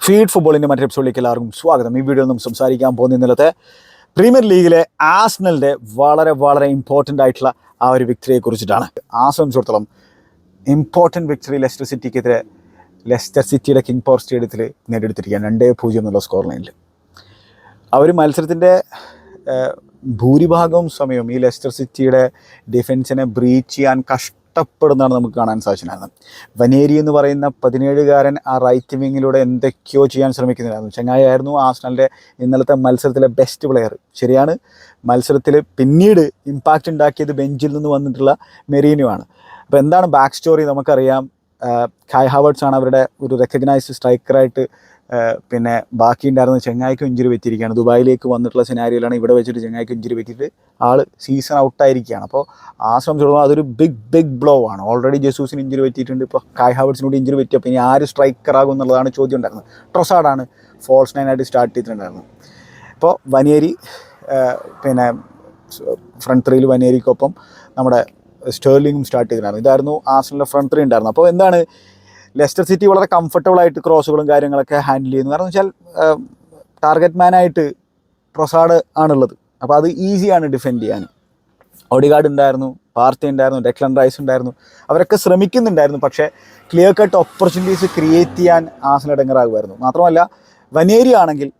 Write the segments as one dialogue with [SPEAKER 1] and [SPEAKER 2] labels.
[SPEAKER 1] Feed ഫുട്ബോളിന്റെ മറ്റൊരു എപ്പിസോഡിലേക്ക് എല്ലാവർക്കും സ്വാഗതം. ഈ വീഡിയോ ഒന്നും സംസാരിക്കാൻ പോകുന്ന ഇന്നലത്തെ പ്രീമിയർ ലീഗിലെ ആസ്നലിന്റെ വളരെ വളരെ ഇമ്പോർട്ടന്റ് ആയിട്ടുള്ള ആ ഒരു വിക്ടറിയെ കുറിച്ചിട്ടാണ്. ആസ്നെ സംബന്ധിച്ചിടത്തോളം ഇമ്പോർട്ടന്റ് വിക്ടറി ലെസ്റ്റർ സിറ്റിക്കെതിരെ ലെസ്റ്റർ സിറ്റിയുടെ കിങ് പവർ സ്റ്റേഡിയത്തിൽ നേടിയെടുത്തിരിക്കുകയാണ്. രണ്ടേ പൂജ്യം എന്നുള്ള സ്കോർ ലൈനിൽ അവർ മത്സരത്തിന്റെ ഭൂരിഭാഗവും സമയവും ഈ ലെസ്റ്റർ സിറ്റിയുടെ ഡിഫൻസിനെ ബ്രീച്ച് ചെയ്യാൻ കഷ്ടപ്പെടുന്നതാണ് നമുക്ക് കാണാൻ സാധിച്ചിരുന്നത് വനേരി എന്ന് പറയുന്ന പതിനേഴുകാരൻ ആ റൈറ്റ് വിങ്ങിലൂടെ എന്തൊക്കെയോ ചെയ്യാൻ ശ്രമിക്കുന്നുണ്ടായിരുന്നു. ചങ്ങായിരുന്നു ആസ്നലിന്റെ ഇന്നലത്തെ മത്സരത്തിലെ ബെസ്റ്റ് പ്ലെയർ ശരിയാണ്. മത്സരത്തിൽ പിന്നീട് ഇമ്പാക്റ്റ് ഉണ്ടാക്കിയത് ബെഞ്ചിൽ നിന്ന് വന്നിട്ടുള്ള മെറീനോ ആണ്. അപ്പോൾ എന്താണ് ബാക്ക് സ്റ്റോറി നമുക്കറിയാം. കായ് ഹാവേർട്സ് ആണ് അവരുടെ ഒരു റെക്കഗ്നൈസ്ഡ് സ്ട്രൈക്കറായിട്ട് പിന്നെ ബാക്കി ഉണ്ടായിരുന്ന ചെങ്ങായിക്ക് ഇഞ്ചുറി പറ്റിയിരിക്കുകയാണ്. ദുബായിലേക്ക് വന്നിട്ടുള്ള സിനാരിയിലാണ് ഇവിടെ വെച്ചിട്ട് ചെങ്ങായിക്ക് ഇഞ്ചുറി പറ്റിയിട്ട് ആൾ സീസൺ ഔട്ടായിരിക്കുകയാണ് അപ്പോൾ ആ സംബന്ധിച്ചിടത്തോളം അതൊരു ബിഗ് ബിഗ് ബ്ലോ ആണ്. ഓൾറെഡി ജസൂസിന് ഇഞ്ചുറി പറ്റിയിട്ടുണ്ട്. ഇപ്പോൾ കായ് ഹാവേർട്സിനോട് ഇഞ്ചുറി പറ്റി. അപ്പോൾ ഇനി ആര് സ്ട്രൈക്കർ ആകും എന്നുള്ളതാണ് ചോദ്യം ഉണ്ടായിരുന്നത് ട്രൊസാഡാണ് ഫോൾസ് നൈനായിട്ട് സ്റ്റാർട്ട് ചെയ്തിട്ടുണ്ടായിരുന്നത്. ഇപ്പോൾ വനിയേരി പിന്നെ ഫ്രണ്ട് ത്രീയിൽ വനിയേരിക്കൊപ്പം നമ്മുടെ സ്റ്റേർലിംഗും സ്റ്റാർട്ട് ചെയ്തിട്ടുണ്ടായിരുന്നു. ഇതായിരുന്നു ആസിലെ ഫ്രണ്ട് ത്രീ ഉണ്ടായിരുന്നു അപ്പോൾ എന്താണ് ലെസ്റ്റർ സിറ്റി വളരെ കംഫർട്ടബിൾ ആയിട്ട് ക്രോസുകളും കാര്യങ്ങളൊക്കെ ഹാൻഡിൽ ചെയ്യുന്നു. കാരണം വെച്ചാൽ ടാർഗറ്റ് മാനായിട്ട് ട്രൊസാഡ് ആണുള്ളത്. അപ്പോൾ അത് ഈസിയാണ് ഡിഫെൻഡ് ചെയ്യാൻ. ഓഡിഗാർഡ് ഉണ്ടായിരുന്നു പാർട്ടി ഉണ്ടായിരുന്നു ഡെക്ലൻ റൈസ് ഉണ്ടായിരുന്നു. അവരൊക്കെ ശ്രമിക്കുന്നുണ്ടായിരുന്നു പക്ഷേ ക്ലിയർ കട്ട് ഓപ്പർച്യൂണിറ്റീസ് ക്രിയേറ്റ് ചെയ്യാൻ ആസന ഇടങ്ങറാകുമായിരുന്നു. മാത്രമല്ല വനേരി ആണെങ്കിൽ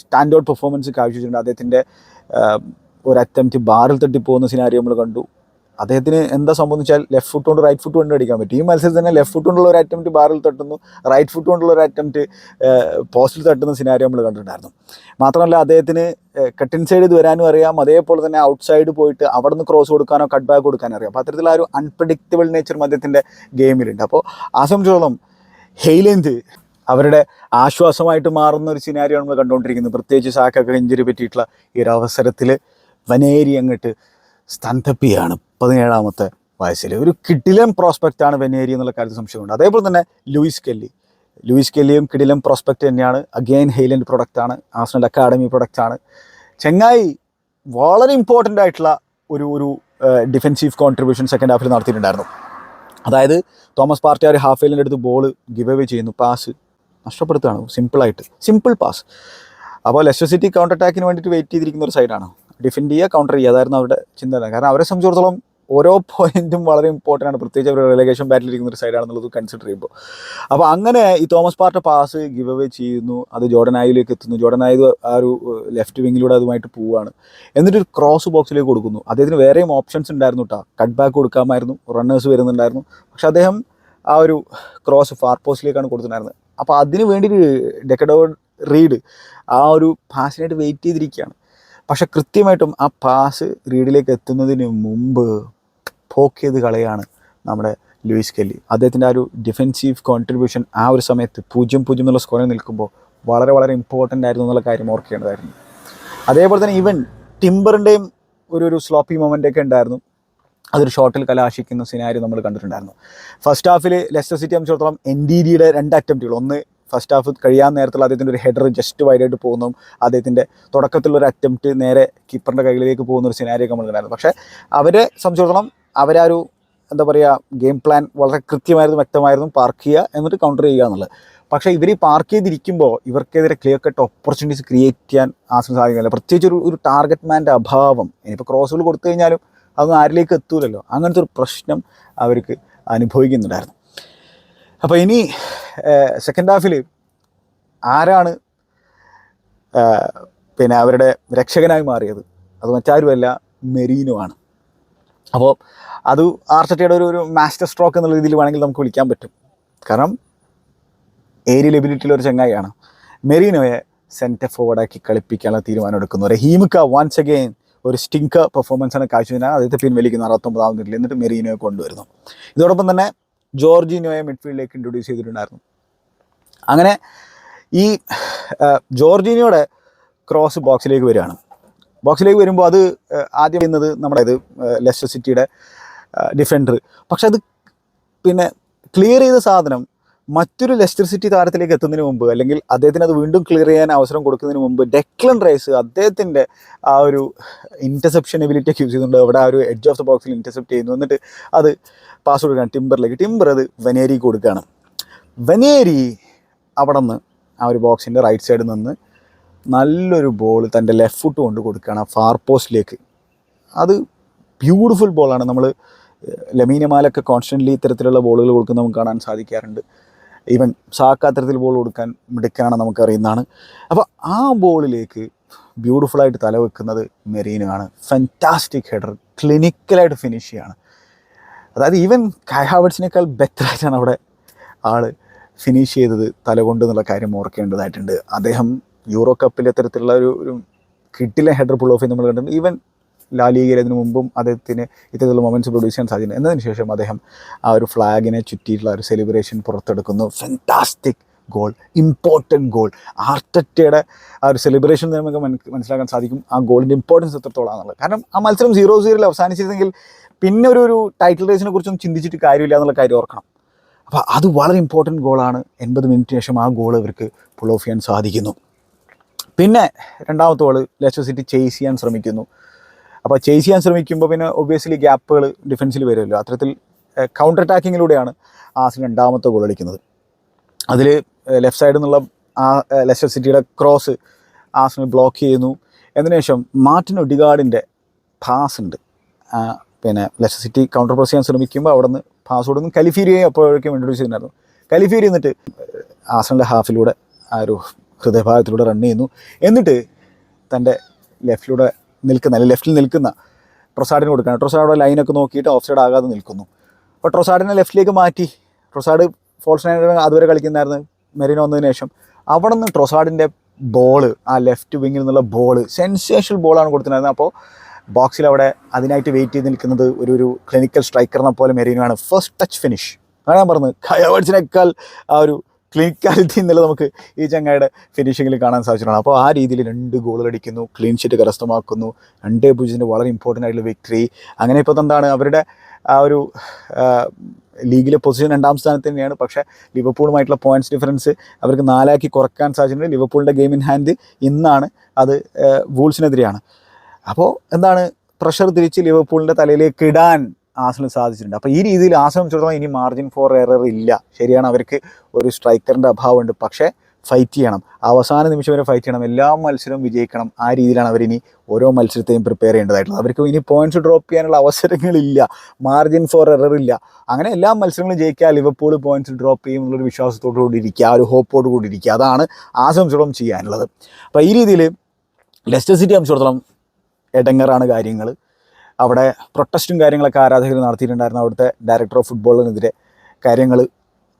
[SPEAKER 1] സ്റ്റാൻഡ് ഔട്ട് പെർഫോമൻസ് കാഴ്ചവെച്ചിട്ടുണ്ട്. അദ്ദേഹത്തിന്റെ ഒരു അറ്റംപ്റ്റ് ബാറിൽ തട്ടി പോകുന്ന സിനാരിയോ നമ്മൾ കണ്ടു. അദ്ദേഹത്തിന് എന്താ സംബന്ധിച്ചാൽ ലെഫ്റ്റ് ഫുട്ട് കൊണ്ട് റൈറ്റ് ഫുട്ട് കൊണ്ട് അടിക്കാൻ പറ്റും. ഈ മത്സരത്തിൽ തന്നെ ലെഫ്റ്റ് ഫുട്ട് കൊണ്ടുള്ള ഒരു അറ്റംപ്റ്റ് ബാറിൽ തട്ടുന്നു. റൈറ്റ് ഫുട്ട് കൊണ്ടുള്ള ഒരു അറ്റംപ്റ്റ് പോസ്റ്റിൽ തട്ടുന്ന സിനാരിയോ നമ്മൾ കണ്ടിട്ടുണ്ടായിരുന്നു. മാത്രമല്ല അദ്ദേഹത്തിന് കട്ടിൻ സൈഡ് ഇത് വരാനും അറിയാം. അതേപോലെ തന്നെ ഔട്ട് സൈഡ് പോയിട്ട് അവിടെ നിന്ന് ക്രോസ് കൊടുക്കാനോ കട്ട് ബാക്ക് കൊടുക്കാനോ അറിയാം. അപ്പോൾ അത്തരത്തിലുള്ള ഒരു അൺപ്രഡിക്റ്റബിൾ നേച്ചർ അദ്ദേഹത്തിന്റെ ഗെയിമിലുണ്ട് അപ്പോൾ ആ സംബന്ധിച്ചോളം ഹെയ്ലെന്ത് അവരുടെ ആശ്വാസമായിട്ട് മാറുന്ന ഒരു സിനാരിയോ നമ്മൾ കണ്ടുകൊണ്ടിരിക്കുന്നത്. പ്രത്യേകിച്ച് സാക്കൊക്കെ ഇഞ്ചുറി പറ്റിയിട്ടുള്ള ഈ ഒരു അവസരത്തിൽ വനേരി അങ്ങോട്ട് സ്തന്തപ്പിയാണ് പതിനേഴാമത്തെ വയസ്സിൽ ഒരു കിഡിലം പ്രോസ്പെക്റ്റ് ആണ് വെനേരി എന്നുള്ള കാര്യത്തിൽ സംശയമുണ്ട്. അതേപോലെ തന്നെ ലൂയിസ് കെല്ലി. ലൂയിസ് കെല്ലിയും കിഡിലം പ്രോസ്പെക്റ്റ് തന്നെയാണ്. അഗെയിൻ ഹെയ്ലൻഡ് പ്രൊഡക്റ്റാണ് ആസ്നൽ അക്കാഡമി പ്രൊഡക്റ്റാണ് ചെങ്ങായി വളരെ ഇമ്പോർട്ടന്റ് ആയിട്ടുള്ള ഒരു ഒരു ഡിഫെൻസീവ് കോൺട്രിബ്യൂഷൻ സെക്കൻഡ് ഹാഫിൽ നടത്തിയിട്ടുണ്ടായിരുന്നു. അതായത് തോമസ് പാർട്ടി ഒരു ഹാഫ് ഹെയിലിന്റെ അടുത്ത് ബോൾ ഗിവ് അവേ ചെയ്യുന്നു. പാസ് നഷ്ടപ്പെടുത്തുകയാണ്. സിമ്പിളായിട്ട് സിമ്പിൾ പാസ് അപ്പോൾ ലെസ്റ്റർ സിറ്റി കൗണ്ടർ അറ്റാക്കിന് വേണ്ടിയിട്ട് വെയിറ്റ് ചെയ്തിരിക്കുന്ന ഒരു സൈഡാണ് ഡിഫെൻഡ് ചെയ്യുക കൗണ്ടർ ചെയ്യുക. അതായിരുന്നു അവരുടെ ചിന്തന കാരണം അവരെ സംബന്ധിച്ചിടത്തോളം ഓരോ പോയിന്റും വളരെ ഇമ്പോർട്ടന്റ് ആണ്. പ്രത്യേകിച്ച് അവർ റിലേഗേഷൻ ബാറ്റിൽ ഇരിക്കുന്ന ഒരു സൈഡാണെന്നുള്ളത് കൺസിഡർ ചെയ്യുമ്പോൾ. അപ്പോൾ അങ്ങനെ ഈ Thomas Partey pass give away ചെയ്യുന്നു. അത് ജോർഡൻ ആയിലേക്ക് എത്തുന്നു. ജോർഡൻ ആയത് ആ ഒരു ലെഫ്റ്റ് വിങ്ങിലൂടെ അതുമായിട്ട് പോവുകയാണ് എന്നിട്ട് ക്രോസ് ബോക്സിലേക്ക് കൊടുക്കുന്നു. അദ്ദേഹത്തിന് വേറെയും ഓപ്ഷൻസ് ഉണ്ടായിരുന്നു കേട്ടോ കട്ട് ബാക്ക് കൊടുക്കാമായിരുന്നു. റണ്ണേഴ്സ് വരുന്നുണ്ടായിരുന്നു. പക്ഷെ അദ്ദേഹം ആ ഒരു ക്രോസ് ഫാർ പോസ്റ്റിലേക്കാണ് കൊടുത്തിട്ടുണ്ടായിരുന്നത്. അപ്പോൾ അതിന് വേണ്ടി ഡെക്കഡോ റീഡ് ആ ഒരു പാസിനായിട്ട് വെയിറ്റ് ചെയ്തിരിക്കുകയാണ്. പക്ഷെ കൃത്യമായിട്ടും ആ പാസ് റീഡിലേക്ക് എത്തുന്നതിന് മുമ്പ് പോക്ക് ചെയ്ത് കളയാണ് നമ്മുടെ ലൂയിസ് കെല്ലി. അദ്ദേഹത്തിന്റെ ആ ഒരു ഡിഫെൻസീവ് കോൺട്രിബ്യൂഷൻ ആ ഒരു സമയത്ത് പൂജ്യം പൂജ്യം എന്നുള്ള സ്കോറിൽ നിൽക്കുമ്പോൾ വളരെ വളരെ ഇമ്പോർട്ടന്റ് ആയിരുന്നു എന്നുള്ള കാര്യം ഓർക്കേണ്ടതായിരുന്നു അതേപോലെ തന്നെ ഈവൻ ടിംബറിന്റെയും ഒരു ഒരു സ്ലോപ്പി മൊമെന്റ് ഒക്കെ ഉണ്ടായിരുന്നു. അതൊരു ഷോട്ടിൽ കലാശിക്കുന്ന സിനാരി നമ്മൾ കണ്ടിട്ടുണ്ടായിരുന്നു. ഫസ്റ്റ് ഹാഫിൽ ലെസ്റ്റർ സിറ്റി സംബന്ധിച്ചിടത്തോളം എൻ ഡി ഡിയുടെ രണ്ട് അറ്റംപ്റ്റുകൾ ഒന്ന് ഫസ്റ്റ് ഹാഫ് കഴിയാൻ നേരത്തുള്ള അദ്ദേഹത്തിന്റെ ഒരു ഹെഡർ ജസ്റ്റ് വൈഡായിട്ട് പോകുന്നു. അദ്ദേഹത്തിന്റെ തുടക്കത്തിലുള്ള ഒരു അറ്റംപ്റ്റ് നേരെ കീപ്പറിന്റെ കയ്യിലേക്ക് പോകുന്ന ഒരു സിനാരിയൊക്കെ നമ്മൾ കണ്ടായിരുന്നു പക്ഷേ അവരെ സംബന്ധിച്ചിടത്തോളം അവരാ ഒരു എന്താ പറയുക ഗെയിം പ്ലാൻ വളരെ കൃത്യമായിരുന്നു വ്യക്തമായിരുന്നു പാർക്ക് ചെയ്യുക എന്നിട്ട് കൗണ്ടർ ചെയ്യുക എന്നുള്ളത്. പക്ഷേ ഇവർ പാർക്ക് ചെയ്തിരിക്കുമ്പോൾ ഇവർക്കെതിരെ ക്ലിയർ കട്ട് ഓപ്പർച്യൂണിറ്റീസ് ക്രിയേറ്റ് ചെയ്യാൻ ആശ്രം സാധിക്കുന്നില്ല. പ്രത്യേകിച്ച് ഒരു ഒരു ടാർഗറ്റ് മാന്റെ അഭാവം ഇനിയിപ്പോൾ ക്രോസുകൾ കൊടുത്തു കഴിഞ്ഞാലും അതൊന്നും ആരിലേക്ക് എത്തൂലല്ലോ. അങ്ങനത്തെ ഒരു പ്രശ്നം അവർക്ക് അനുഭവിക്കുന്നുണ്ടായിരുന്നു. അപ്പോൾ ഇനി സെക്കൻഡ് ഹാഫിൽ ആരാണ് പിന്നെ അവരുടെ രക്ഷകനായി മാറിയത്? അത് മറ്റാരുമല്ല മെറീനോ ആണ്. അപ്പോൾ അത് ആർച്ചട്ടയുടെ ഒരു ഒരു മാസ്റ്റർ സ്ട്രോക്ക് എന്നുള്ള രീതിയിൽ വേണമെങ്കിൽ നമുക്ക് വിളിക്കാൻ പറ്റും. കാരണം ഏരിയൽ ലെബിലിറ്റിയിൽ ഒരു ചങ്ങായിയാണ്. മെറീനോയെ സെന്റർ ഫോർവേഡാക്കി കളിപ്പിക്കാനുള്ള തീരുമാനം എടുക്കുന്നു റഹീമിക്ക വൺസ് അഗെയിൻ ഒരു സ്റ്റിങ്ക് പെർഫോമൻസ് ആണ് കാഴ്ചവെച്ചാൽ അദ്ദേഹത്തെ പിൻവലിക്കുന്നു അറുപത്തൊമ്പതാം മിനിറ്റിൽ എന്നിട്ട് മെറീനോയെ കൊണ്ടുവരുന്നു. ഇതോടൊപ്പം തന്നെ ജോർജിനോയെ മിഡ്ഫീൽഡിലേക്ക് ഇൻട്രൊഡ്യൂസ് ചെയ്തിട്ടുണ്ടായിരുന്നു. അങ്ങനെ ഈ ജോർജീനിയോടെ ക്രോസ് ബോക്സിലേക്ക് വരികയാണ്. ബോക്സിലേക്ക് വരുമ്പോൾ അത് ആദ്യം ചെയ്യുന്നത് നമ്മുടെ ഇത് ലെസ്റ്റർ സിറ്റിയുടെ ഡിഫൻഡർ. പക്ഷെ അത് പിന്നെ ക്ലിയർ ചെയ്ത സാധനം മറ്റൊരു ലെസ്റ്റർ സിറ്റി താരത്തിലേക്ക് എത്തുന്നതിന് മുമ്പ് അല്ലെങ്കിൽ അദ്ദേഹത്തിന് അത് വീണ്ടും ക്ലിയർ ചെയ്യാൻ അവസരം കൊടുക്കുന്നതിന് മുമ്പ് ഡെക്ലൻ റൈസ് അദ്ദേഹത്തിന്റെ ആ ഒരു ഇന്റർസെപ്ഷൻ എബിലിറ്റി യൂസ് ചെയ്യുന്നുണ്ട് അവിടെ ആ ഒരു എഡ്ജ് ഓഫ് ദ ബോക്സിൽ ഇന്റർസെപ്റ്റ് ചെയ്യുന്നു. എന്നിട്ട് അത് പാസ് കൊടുക്കുകയാണ് ടിംബറിലേക്ക് ടിംബർ അത് വനേരി കൊടുക്കുകയാണ്. വനേരി അവിടെ നിന്ന് ആ ഒരു ബോക്സിന്റെ റൈറ്റ് സൈഡിൽ നിന്ന് നല്ലൊരു ബോൾ തന്റെ ലെഫ്റ്റ് ഫുട്ട് കൊണ്ട് കൊടുക്കുകയാണ് ഫാർ പോസ്റ്റിലേക്ക് അത് ബ്യൂട്ടിഫുൾ ബോളാണ് നമ്മൾ ലമീനമാലൊക്കെ കോൺസ്റ്റന്റ്ലി ഇത്തരത്തിലുള്ള ബോളുകൾ കൊടുക്കുന്ന നമുക്ക് കാണാൻ സാധിക്കാറുണ്ട്. ഈവൻ സാക്ക അത്തരത്തിൽ ബോൾ കൊടുക്കാൻ മിടുക്കാണ് നമുക്കറിയുന്നതാണ്. അപ്പോൾ ആ ബോളിലേക്ക് ബ്യൂട്ടിഫുള്ളായിട്ട് തല വെക്കുന്നത് മെറീനുമാണ് ഫെന്റാസ്റ്റിക് ഹെഡർ ക്ലിനിക്കലായിട്ട് ഫിനിഷ് ചെയ്യാണ്. അതായത് ഈവൻ കൈ ഹാവർട്സിനേക്കാൾ ബെറ്ററായിട്ടാണ് അവിടെ ആൾ ഫിനിഷ് ചെയ്തത് തലകൊണ്ട് എന്നുള്ള കാര്യം ഓർക്കേണ്ടതായിട്ടുണ്ട്. അദ്ദേഹം യൂറോ കപ്പിൽ ഇത്തരത്തിലുള്ള ഒരു ഒരു കിട്ടില്ല ഹെഡർ പുൾ ഓഫ് നമ്മൾ കണ്ടു ഈവൻ ലാലീഗയിൽ അതിന് മുമ്പും അദ്ദേഹത്തിന് ഇത്തരത്തിലുള്ള മൊമെന്റ്സ് പ്രൊഡ്യൂസ് ചെയ്യാൻ സാധിക്കുന്നു എന്നതിന് ശേഷം അദ്ദേഹം ആ ഒരു ഫ്ലാഗിനെ ചുറ്റിയിട്ടുള്ള ഒരു സെലിബ്രേഷൻ പുറത്തെടുക്കുന്നു. ഫെന്റാസ്റ്റിക് ഗോൾ ഇമ്പോർട്ടന്റ് ഗോൾ ആർട്ടറ്റയുടെ ആ ഒരു സെലിബ്രേഷൻ നമുക്ക് മനസ്സിലാക്കാൻ സാധിക്കും. ആ ഗോളിന്റെ ഇമ്പോർട്ടൻസ് എത്രത്തോളാന്നുള്ളത്. കാരണം ആ മത്സരം സീറോ സീറോയിൽ അവസാനിച്ചിരുന്നെങ്കിൽ പിന്നെ ഒരു ഒരു ടൈറ്റിൽ റേസിനെ കുറിച്ചൊന്നും ചിന്തിച്ചിട്ട് കാര്യമില്ല എന്നുള്ള കാര്യം ഓർക്കണം. അപ്പോൾ അത് വളരെ ഇമ്പോർട്ടന്റ് ഗോളാണ് എൺപത് മിനിറ്റിന് ശേഷം ആ ഗോൾ ഇവർക്ക് പുൾ ഓഫ് ചെയ്യാൻ സാധിക്കുന്നു. പിന്നെ രണ്ടാമത്തെ ഗോൾ ലെസ്റ്റർ സിറ്റി ചേസ് ചെയ്യാൻ ശ്രമിക്കുന്നു. അപ്പോൾ ചേസ് ചെയ്യാൻ ശ്രമിക്കുമ്പോൾ പിന്നെ ഒബ്വിയസ്ലി ഗ്യാപ്പുകൾ ഡിഫൻസിൽ വരുമല്ലോ. അത്തരത്തിൽ കൗണ്ടർ അറ്റാക്കിങ്ങിലൂടെയാണ് ആസിൽ രണ്ടാമത്തെ ഗോൾ അടിക്കുന്നത്. അതിൽ ലെഫ്റ്റ് സൈഡിൽ നിന്നുള്ള ആ ലെസ്റ്റർ സിറ്റിയുടെ ക്രോസ് ആസിന് ബ്ലോക്ക് ചെയ്യുന്നു. എന്നതിന് ശേഷം മാർട്ടിൻ ഒഡിഗാർഡിന്റെ പാസ് ഉണ്ട്. പിന്നെ ലെസ്റ്റർ സിറ്റി കൗണ്ടർ പ്രസ് ചെയ്യാൻ ശ്രമിക്കുമ്പോൾ അവിടെ നിന്ന് പാസ് നിന്ന് കലിഫീരിയെ അപ്പോഴേക്കും ഇൻട്രൊഡ്യൂസ് ചെയ്യുന്നുണ്ടായിരുന്നു കലിഫീരി എന്നിട്ട് ആസണിന്റെ ഹാഫിലൂടെ ആ ഒരു ഹൃദയഭാഗത്തിലൂടെ റൺ ചെയ്യുന്നു. എന്നിട്ട് തന്റെ ലെഫ്റ്റിലൂടെ നിൽക്കുന്ന അല്ലെങ്കിൽ ലെഫ്റ്റിൽ നിൽക്കുന്ന ട്രൊസാഡിന് കൊടുക്കുകയാണ്. ട്രൊസാഡ് ലൈനൊക്കെ നോക്കിയിട്ട് ഓഫ് സൈഡ് ആകാതെ നിൽക്കുന്നു. അപ്പോൾ ട്രൊസാഡിനെ ലെഫ്റ്റിലേക്ക് മാറ്റി. ട്രൊസാഡ് ഫോൾസ് നൈനർ അതുവരെ കളിക്കുന്നതായിരുന്നു മെറിനോ വന്നതിന് ശേഷം അവിടെ നിന്ന് ട്രൊസാഡിന്റെ ബോൾ ആ ലെഫ്റ്റ് വിങ്ങിൽ നിന്നുള്ള ബോൾ സെൻസേഷണൽ ബോളാണ് കൊടുത്തിട്ടുണ്ടായിരുന്നത്. അപ്പോൾ ബോക്സിൽ അവിടെ അതിനായിട്ട് വെയിറ്റ് ചെയ്ത് നിൽക്കുന്നത് ഒരു ഒരു ക്ലിനിക്കൽ സ്ട്രൈക്കറിനെ പോലെ മെറീനോ ആണ് ഫസ്റ്റ് ടച്ച് ഫിനിഷ് അതാണ് ഞാൻ പറഞ്ഞത്. കയവേഴ്സിനേക്കാൾ ആ ഒരു ക്ലിനിക്കാലിറ്റി എന്നുള്ളത് നമുക്ക് ഈ ചങ്ങായുടെ ഫിനിഷിങ്ങിൽ കാണാൻ സാധിച്ചിട്ടുണ്ട്. അപ്പോൾ ആ രീതിയിൽ രണ്ട് ഗോളുകൾ അടിക്കുന്നു ക്ലീൻ ഷീറ്റ് കരസ്ഥമാക്കുന്നു. രണ്ടേ പൂജ്യത്തിന്റെ വളരെ ഇമ്പോർട്ടന്റ് ആയിട്ടുള്ള വിക്ടറി അങ്ങനെ ഇപ്പോൾ എന്താണ് അവരുടെ ആ ഒരു ലീഗിലെ പൊസിഷൻ രണ്ടാം സ്ഥാനത്ത് തന്നെയാണ്. പക്ഷേ ലിവർപൂളുമായിട്ടുള്ള പോയിന്റ്സ് ഡിഫറൻസ് അവർക്ക് നാലാക്കി കുറയ്ക്കാൻ സാധിച്ചിട്ടുണ്ട്. ലിവർപൂളിന്റെ ഗെയിം ഇൻ ഹാൻഡ് ഇന്നാണ് അത് വൂൾസിനെതിരെയാണ് അപ്പോൾ എന്താണ് പ്രഷർ തിരിച്ച് ലിവർപൂളിന്റെ തലയിലേക്ക് ഇടാൻ ആസനം സാധിച്ചിട്ടുണ്ട്. അപ്പോൾ ഈ രീതിയിൽ ആസനം സംബന്ധിച്ചിടത്തോളം ഇനി മാർജിൻ ഫോർ എറർ ഇല്ല. ശരിയാണ് അവർക്ക് ഒരു സ്ട്രൈക്കറിന്റെ അഭാവമുണ്ട്. പക്ഷേ ഫൈറ്റ് ചെയ്യണം. അവസാന നിമിഷം വരെ ഫൈറ്റ് ചെയ്യണം. എല്ലാ മത്സരവും വിജയിക്കണം. ആ രീതിയിലാണ് അവർ ഇനി ഓരോ മത്സരത്തെയും പ്രിപ്പയർ ചെയ്യേണ്ടതായിട്ടുള്ളത്. അവർക്ക് ഇനി പോയിന്റ്സ് ഡ്രോപ്പ് ചെയ്യാനുള്ള അവസരങ്ങളില്ല. മാർജിൻ ഫോർ എറർ ഇല്ല. അങ്ങനെ എല്ലാ മത്സരങ്ങളും ജയിക്കുക ലിവർപൂൾ പോയിന്റ്സ് ഡ്രോപ്പ് ചെയ്യും എന്നുള്ളൊരു വിശ്വാസത്തോടു കൂടി ഇരിക്കുക ആ ഒരു ഹോപ്പോട് കൂടി ഇരിക്കുക അതാണ് ആ ചെയ്യാനുള്ളത്. അപ്പോൾ ഈ രീതിയിൽ ലെസ്റ്റർ സിറ്റി സംബന്ധിച്ചിടത്തോളം എടങ്ങറാണ് കാര്യങ്ങൾ. അവിടെ പ്രൊട്ടസ്റ്റും കാര്യങ്ങളൊക്കെ ആരാധകർ നടത്തിയിട്ടുണ്ടായിരുന്നു. അവിടുത്തെ ഡയറക്ടർ ഓഫ് ഫുട്ബോളിനെതിരെ കാര്യങ്ങൾ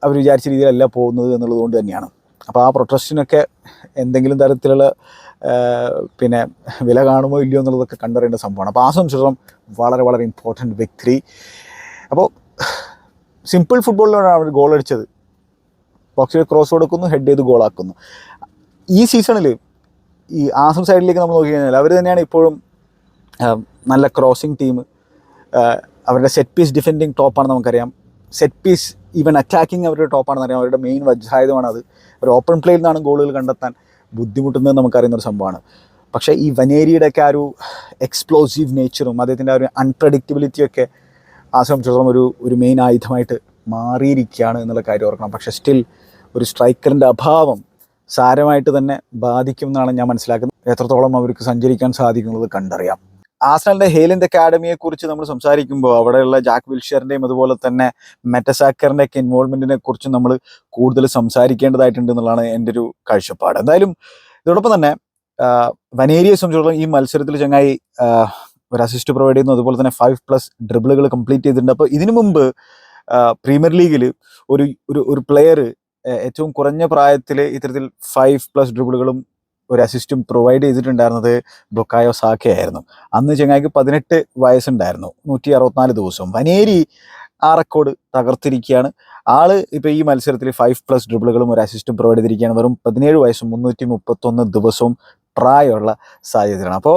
[SPEAKER 1] അവർ വിചാരിച്ച രീതിയിലല്ല പോകുന്നത് എന്നുള്ളതുകൊണ്ട് തന്നെയാണ്. അപ്പോൾ ആ പ്രൊട്ടസ്റ്റിനൊക്കെ എന്തെങ്കിലും തരത്തിലുള്ള പിന്നെ വില കാണുമോ ഇല്ലയോ എന്നുള്ളതൊക്കെ കണ്ടറിയേണ്ട സംഭവമാണ്. അപ്പോൾ ആ സംശയം വളരെ വളരെ ഇമ്പോർട്ടന്റ് വ്യക്തി അപ്പോൾ സിമ്പിൾ ഫുട്ബോളിലാണ് അവർ ഗോൾ അടിച്ചത്. ബോക്സിൽ ക്രോസ് കൊടുക്കുന്നു ഹെഡ് ചെയ്ത് ഗോളാക്കുന്നു ഈ സീസണിൽ ഈ ആസം സൈഡിലേക്ക് നമ്മൾ നോക്കി കഴിഞ്ഞാൽ അവർ തന്നെയാണ് ഇപ്പോഴും നല്ല ക്രോസിംഗ് ടീം അവരുടെ സെറ്റ് പീസ് ഡിഫെൻഡിങ് ടോപ്പാണെന്ന് നമുക്കറിയാം. സെറ്റ് പീസ് ഈവൻ അറ്റാക്കിങ് അവരുടെ ടോപ്പാണെന്ന് അറിയാം. അവരുടെ മെയിൻ വജ്രായുധമാണ് അത്. ഒരു ഓപ്പൺ പ്ലേയിൽ നിന്നാണ് ഗോളുകൾ കണ്ടെത്താൻ ബുദ്ധിമുട്ടുന്നത് നമുക്കറിയുന്ന ഒരു സംഭവമാണ്. പക്ഷേ ഈ വനേരിയുടെ ഒക്കെ ആ ഒരു എക്സ്പ്ലോസീവ് നേച്ചറും അദ്ദേഹത്തിന്റെ ആ ഒരു അൺപ്രഡിക്റ്റബിലിറ്റിയൊക്കെ ആ സംബന്ധിച്ചിടത്തോളം ഒരു ഒരു മെയിൻ ആയുധമായിട്ട് മാറിയിരിക്കുകയാണ് എന്നുള്ള കാര്യം ഓർക്കണം. പക്ഷേ സ്റ്റിൽ ഒരു സ്ട്രൈക്കറിന്റെ അഭാവം സാരമായിട്ട് തന്നെ ബാധിക്കുമെന്നാണ് ഞാൻ മനസ്സിലാക്കുന്നത്. എത്രത്തോളം അവർക്ക് സഞ്ചരിക്കാൻ സാധിക്കുന്നത് കണ്ടറിയാം. ആസ്നലിന്റെ ഹേലിന്റെ അക്കാഡമിയെ കുറിച്ച് നമ്മൾ സംസാരിക്കുമ്പോൾ അവിടെയുള്ള ജാക്ക് വിൽഷറിന്റെയും അതുപോലെ തന്നെ മെറ്റസാക്കറിന്റെ ഒക്കെ ഇൻവോൾവ്മെന്റിനെ കുറിച്ച് നമ്മൾ കൂടുതൽ സംസാരിക്കേണ്ടതായിട്ടുണ്ട് എന്നുള്ളതാണ് എന്റെ ഒരു കാഴ്ചപ്പാട്. എന്തായാലും ഇതോടൊപ്പം തന്നെ വനേരിയെ സംബന്ധിച്ചിടത്തോളം ഈ മത്സരത്തിൽ ചങ്ങായി ഒരു അസിസ്റ്റ് പ്രൊവൈഡ് ചെയ്യുന്നു. അതുപോലെ തന്നെ ഫൈവ് പ്ലസ് ഡ്രിബിളുകൾ കംപ്ലീറ്റ് ചെയ്തിട്ടുണ്ട്. അപ്പോൾ ഇതിനു മുമ്പ് പ്രീമിയർ ലീഗിൽ ഒരു ഒരു പ്ലെയർ ഏറ്റവും കുറഞ്ഞ പ്രായത്തിൽ ഇത്തരത്തിൽ ഫൈവ് പ്ലസ് ഡ്രിബിളുകളും ഒരു അസിസ്റ്റും പ്രൊവൈഡ് ചെയ്തിട്ടുണ്ടായിരുന്നത് ബൊക്കായോ സാക്കയായിരുന്നു അന്ന് ചങ്ങായിക്ക് പതിനെട്ട് വയസ്സുണ്ടായിരുന്നു. നൂറ്റി അറുപത്തിനാല് ദിവസവും വനേരി ആ റെക്കോർഡ് തകർത്തിരിക്കുകയാണ്. ആൾ ഇപ്പൊ ഈ മത്സരത്തിൽ ഫൈവ് പ്ലസ് ഡ്രിബിളുകളും ഒരു അസിസ്റ്റും പ്രൊവൈഡ് ചെയ്തിരിക്കുകയാണ്. വെറും പതിനേഴ് വയസ്സും മുന്നൂറ്റി മുപ്പത്തൊന്ന് ദിവസവും പ്രായമുള്ള സാഹചര്യമാണ് അപ്പോൾ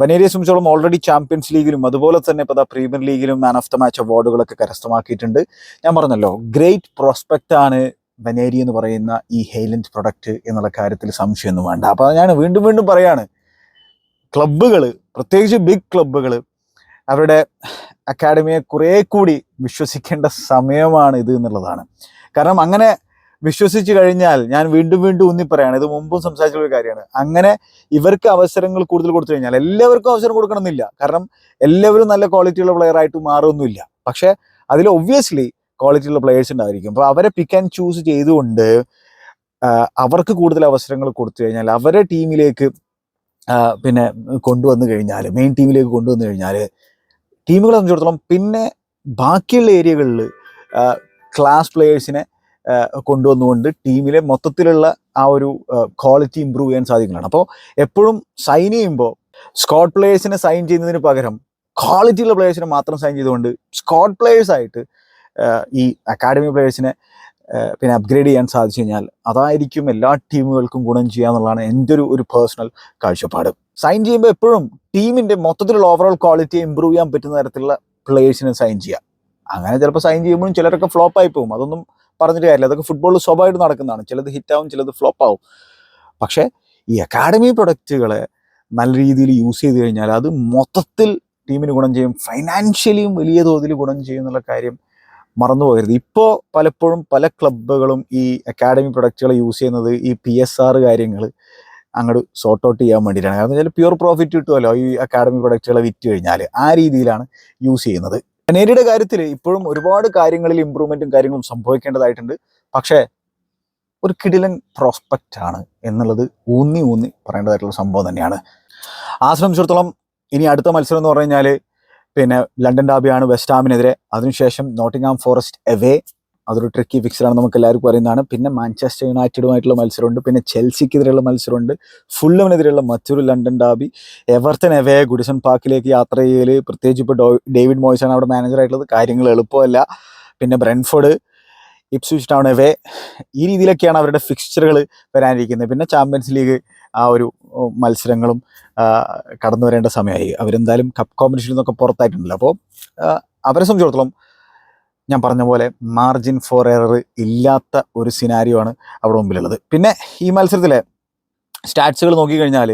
[SPEAKER 1] വനേരിയെ സംബന്ധിച്ചോളം ഓൾറെഡി ചാമ്പ്യൻസ് ലീഗിലും അതുപോലെ തന്നെ ഇപ്പോൾ പ്രീമിയർ ലീഗിലും മാൻ ഓഫ് ദ മാച്ച് അവാർഡുകളൊക്കെ കരസ്ഥമാക്കിയിട്ടുണ്ട്. ഞാൻ പറഞ്ഞല്ലോ ഗ്രേറ്റ് പ്രോസ്പെക്റ്റ് ആണ് വനേരി എന്ന് പറയുന്ന ഈ ഹെയ്ലൻഡ് പ്രൊഡക്റ്റ് എന്നുള്ള കാര്യത്തിൽ സംശയമൊന്നും വേണ്ട. അപ്പോൾ ഞാൻ വീണ്ടും വീണ്ടും പറയാണ് ക്ലബ്ബുകൾ പ്രത്യേകിച്ച് ബിഗ് ക്ലബ്ബുകൾ അവരുടെ അക്കാഡമിയെ കുറേ കൂടി വിശ്വസിക്കേണ്ട സമയമാണ് ഇത് എന്നുള്ളതാണ്. കാരണം അങ്ങനെ വിശ്വസിച്ച് കഴിഞ്ഞാൽ ഞാൻ വീണ്ടും വീണ്ടും ഊന്നി പറയാണ് ഇത് മുമ്പും സംസാരിച്ചുള്ള ഒരു കാര്യമാണ്. അങ്ങനെ ഇവർക്ക് അവസരങ്ങൾ കൂടുതൽ കൊടുത്തു കഴിഞ്ഞാൽ എല്ലാവർക്കും അവസരം കൊടുക്കണമെന്നില്ല. കാരണം എല്ലാവരും നല്ല ക്വാളിറ്റിയുള്ള പ്ലെയർ ആയിട്ട് മാറുമൊന്നുമില്ല. പക്ഷെ അതിൽ ഒബ്വിയസ്ലി ക്വാളിറ്റിയുള്ള പ്ലെയേഴ്സ് ഉണ്ടായിരിക്കും. അപ്പോൾ അവരെ പിക്ക് ആൻഡ് ചൂസ് ചെയ്തുകൊണ്ട് അവർക്ക് കൂടുതൽ അവസരങ്ങൾ കൊടുത്തു കഴിഞ്ഞാൽ അവരെ ടീമിലേക്ക് പിന്നെ കൊണ്ടുവന്നു കഴിഞ്ഞാൽ മെയിൻ ടീമിലേക്ക് കൊണ്ടുവന്നു കഴിഞ്ഞാൽ ടീമുകളെ സംബന്ധിച്ചിടത്തോളം പിന്നെ ബാക്കിയുള്ള ഏരിയകളിൽ ക്ലാസ് പ്ലെയേഴ്സിനെ കൊണ്ടുവന്നുകൊണ്ട് ടീമിലെ മൊത്തത്തിലുള്ള ആ ഒരു ക്വാളിറ്റി ഇമ്പ്രൂവ് ചെയ്യാൻ സാധിക്കുന്നതാണ് അപ്പോൾ എപ്പോഴും സൈൻ ചെയ്യുമ്പോൾ സ്കോട്ട് പ്ലേയേഴ്സിനെ സൈൻ ചെയ്യുന്നതിന് പകരം ക്വാളിറ്റി ഉള്ള പ്ലേയേഴ്സിനെ മാത്രം സൈൻ ചെയ്തുകൊണ്ട് സ്കോട്ട് പ്ലെയേഴ്സ് ആയിട്ട് ആ, ഈ അക്കാഡമി പ്ലെയേഴ്സിനെ പിന്നെ അപ്ഗ്രേഡ് ചെയ്യാൻ സാധിച്ചു കഴിഞ്ഞാൽ അതായിരിക്കും എല്ലാ ടീമുകൾക്കും ഗുണം ചെയ്യുക എന്നുള്ളതാണ് എന്റെ ഒരു ഒരു പേഴ്സണൽ കാഴ്ചപ്പാട്. സൈൻ ചെയ്യുമ്പോൾ എപ്പോഴും ടീമിന്റെ മൊത്തത്തിലുള്ള ഓവറോൾ ക്വാളിറ്റി ഇമ്പ്രൂവ് ചെയ്യാൻ പറ്റുന്ന തരത്തിലുള്ള പ്ലേയേഴ്സിനെ സൈൻ ചെയ്യുക. അങ്ങനെ ചിലപ്പോൾ സൈൻ ചെയ്യുമ്പോഴും ചിലരൊക്കെ ഫ്ലോപ്പ് ആയി പോകും. അതൊന്നും പറഞ്ഞിട്ട് കാര്യമില്ല. അതൊക്കെ ഫുട്ബോളിൽ സ്വാഭാവികമായിട്ട് നടക്കുന്നതാണ്. ചിലത് ഹിറ്റാവും ചിലത് ഫ്ലോപ്പ് ആവും. പക്ഷേ ഈ അക്കാഡമി പ്രൊഡക്റ്റുകളെ നല്ല രീതിയിൽ യൂസ് ചെയ്ത് കഴിഞ്ഞാൽ അത് മൊത്തത്തിൽ ടീമിന് ഗുണം ചെയ്യും. ഫൈനാൻഷ്യലിയും വലിയ തോതിൽ ഗുണം ചെയ്യും എന്നുള്ള കാര്യം മറന്നു പോകരുത് ഇപ്പോൾ പലപ്പോഴും പല ക്ലബ്ബുകളും ഈ അക്കാഡമി പ്രൊഡക്റ്റുകൾ യൂസ് ചെയ്യുന്നത് ഈ പി എസ് ആർ കാര്യങ്ങൾ അങ്ങോട്ട് സോർട്ട് ഔട്ട് ചെയ്യാൻ വേണ്ടിയിട്ടാണ്. കാരണം വെച്ചാൽ പ്യൂർ പ്രോഫിറ്റ് കിട്ടുമല്ലോ ഈ അക്കാഡമി പ്രൊഡക്റ്റുകൾ വിറ്റ് കഴിഞ്ഞാൽ ആ രീതിയിലാണ് യൂസ് ചെയ്യുന്നത്. നേരിയുടെ കാര്യത്തിൽ ഇപ്പോഴും ഒരുപാട് കാര്യങ്ങളിൽ ഇമ്പ്രൂവ്മെന്റും കാര്യങ്ങളും സംഭവിക്കേണ്ടതായിട്ടുണ്ട്. പക്ഷേ ഒരു കിടിലൻ പ്രോസ്പെക്റ്റ് ആണ് എന്നുള്ളത് ഊന്നി ഊന്നി പറയേണ്ടതായിട്ടുള്ള സംഭവം തന്നെയാണ്. ആ സംബന്ധിച്ചിടത്തോളം ഇനി അടുത്ത മത്സരം എന്ന് പറഞ്ഞു കഴിഞ്ഞാൽ പിന്നെ ലണ്ടൻ ഡാബിയാണ് വെസ്റ്റ് ഹാമിനെതിരെ. അതിനുശേഷം നോട്ടിംഗ്ഹാം ഫോറസ്റ്റ് എവേ അതൊരു ട്രിക്കി ഫിക്സറാണ് നമുക്ക് എല്ലാവർക്കും അറിയുന്നതാണ്. പിന്നെ മാഞ്ചസ്റ്റർ യുണൈറ്റഡുമായിട്ടുള്ള മത്സരമുണ്ട്. പിന്നെ ചെൽസിക്കെതിരെയുള്ള മത്സരമുണ്ട്. ഫുള്ളമിനെതിരെയുള്ള മറ്റൊരു London derby. Everton away Goodison പാർക്കിലേക്ക് യാത്ര ചെയ്യൽ പ്രത്യേകിച്ച് ഇപ്പോൾ ഡേവിഡ് മോയ്സാണ് അവിടെ മാനേജറായിട്ടുള്ളത് കാര്യങ്ങൾ എളുപ്പമല്ല. പിന്നെ ബ്രെൻഫോർഡ് ഇപ്സ്വിച്ച് ടൗൺ എവേ ഈ രീതിയിലൊക്കെയാണ് അവരുടെ ഫിക്സ്ചറുകൾ വരാനിരിക്കുന്നത്. പിന്നെ ചാമ്പ്യൻസ് ലീഗ് ആ ഒരു മത്സരങ്ങളും കടന്നു വരേണ്ട സമയമായി. അവരെന്തായാലും കപ്പ് കോമ്പറ്റീഷനിൽ നിന്നൊക്കെ പുറത്തായിട്ടുണ്ടല്ലോ. അപ്പോൾ അവരെ സംബന്ധിച്ചിടത്തോളം ഞാൻ പറഞ്ഞ പോലെ മാർജിൻ ഫോർ എറർ ഇല്ലാത്ത ഒരു സിനാരിയോ ആണ് അവിടെ മുമ്പിലുള്ളത്. പിന്നെ ഈ മത്സരത്തിലെ സ്റ്റാറ്റ്സുകൾ നോക്കിക്കഴിഞ്ഞാൽ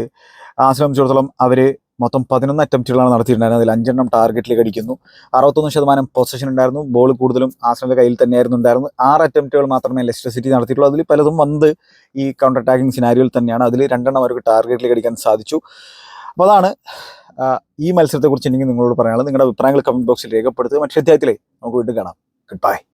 [SPEAKER 1] ആ സംബന്ധിച്ചിടത്തോളം അവർ മൊത്തം പതിനൊന്ന് അറ്റംപ്റ്റുകളാണ് നടത്തിയിട്ടുണ്ടായിരുന്നത്. അതിൽ അഞ്ചെണ്ണം ടാർഗറ്റിലേക്ക് അടിക്കുന്നു. അറുപത്തൊന്ന് ശതമാനം പൊസിഷൻ ഉണ്ടായിരുന്നു. ബോൾ കൂടുതലും ആശ്രമിന്റെ കയ്യിൽ തന്നെയായിരുന്നു ഉണ്ടായിരുന്നത്. ആറ് അറ്റംപ്റ്റുകൾ മാത്രമേ ലെസ്റ്റർ സിറ്റി നടത്തിയിട്ടുള്ളൂ. അതിൽ പലതും വന്ന് ഈ കൗണ്ടർ അറ്റാക്കിംഗ് സിനാരിയോയിൽ തന്നെയാണ്. അതിൽ രണ്ടെണ്ണം അവർക്ക് ടാർഗറ്റിലേക്ക് അടിക്കാൻ സാധിച്ചു. അപ്പോൾ അതാണ് ഈ മത്സരത്തെക്കുറിച്ച് എനിക്ക് നിങ്ങളോട് പറയാനുള്ളത്. നിങ്ങളുടെ അഭിപ്രായങ്ങൾ കമന്റ് ബോക്സിൽ രേഖപ്പെടുത്തുക. മറ്റേ അധ്യായത്തിലേ നമുക്ക് വീണ്ടും കാണാം. Good bye